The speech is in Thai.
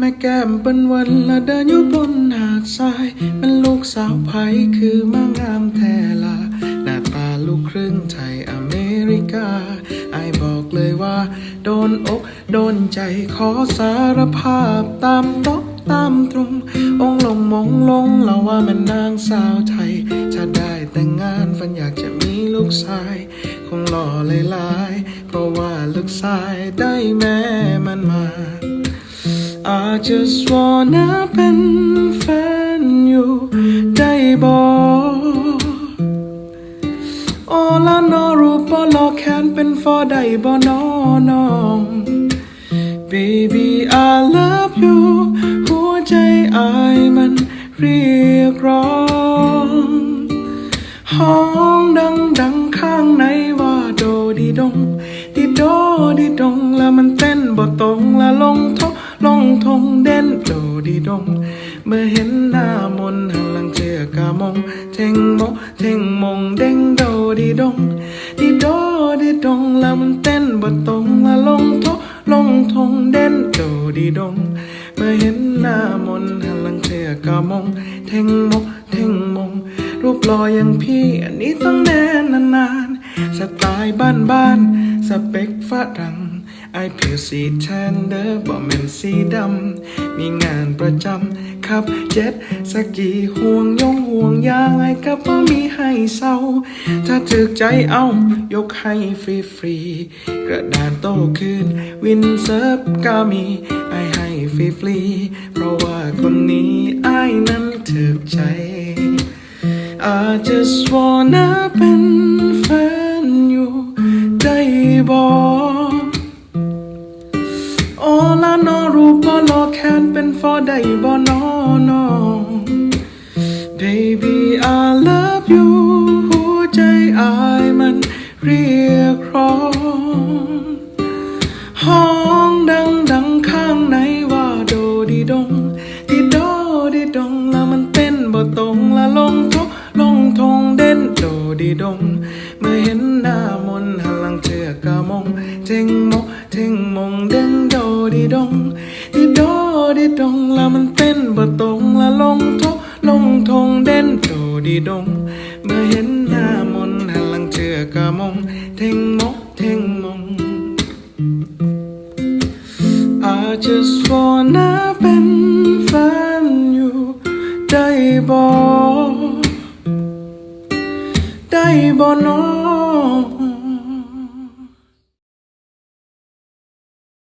แม่แก้มเป็นวันละเดินอยู่บนหาดทรายเป็นลูกสาวไผคือมางามแท้ลา หน้าตาลูกครึ่งไทยอเมริกาไอายบอกเลยว่า โดนอก โดนใจขอสารภาพตามโต๊ะตามตรง องค์ลงมงลงเราว่ามันนางสาวไทย ถ้าได้แต่งงานฝันอยากจะมีลูกชาย คงหล่อหลายๆเพราะว่าลูกชายได้แม่มันมา I just wanna เป็นแฟนอยู่ได้บอกโอละนอรูปบ่ลอแค้นเป็นฟอได้บ่นอน้อง Baby I love you หัวใจอายมันเรียกร้องห้องดังดังข้างในว่าโดดีดง ดีโดดีดงแล้วมันเต้นบ่ตรงแล้วลงทง ดีดงเมื่อเห็นหน้ามนหันหลังเจือกามง เทงโมเทงมงเด้งโดดีดงดีโดดีดงแล้วมันเต้นบ่ตรงแล้วลงทงลงทงเด่นโดดีดง เมื่อเห็นหน้ามนหันหลังเจือกามง เทงโมเทงมง รูปล่ออย่างพี่อันนี้ต้องแน่นนานๆสไตล์บ้านบ้านๆสเปคฝรั่ง ไอผิวสีแทนเดอร์บ่แม่นสีดำ มีงานประจำขับเจ็ตสกีห่วงยงห่วงยางไอก็บ่มีให้เศร้า ถ้าถึกใจเอายกให้ฟรีฟรีกระดานโต้คืน วินเซิร์ฟก็มีไอให้ฟรีฟรีเพราะว่าคนนี้ไอ้นั้นถึกใจ I just wanna เป็นแฟนอยู่ได้บอก ฟอได้บ่นอน้อง Baby I love you หัวใจอายมันเรียกร้องห้องดังดังข้างในว่าโดดีดงดีโดดีดงแล้วมันเต้นบ่ตรงแล้วลงทงลงทงเด่นโดดีดงเมื่อเห็นหน้ามนหันหลังเชือกะมงเทงโมเทง ดดีดงแล้วมันเต้นบ่ตรงแล้วลงทงลงทงเด่นโดดีดง เมื่อเห็นหน้ามนหันหลังเชือกะมง เท่งโมเท่งมง I just wanna เป็นแฟนอยู่ได้บอกได้บอกน้อง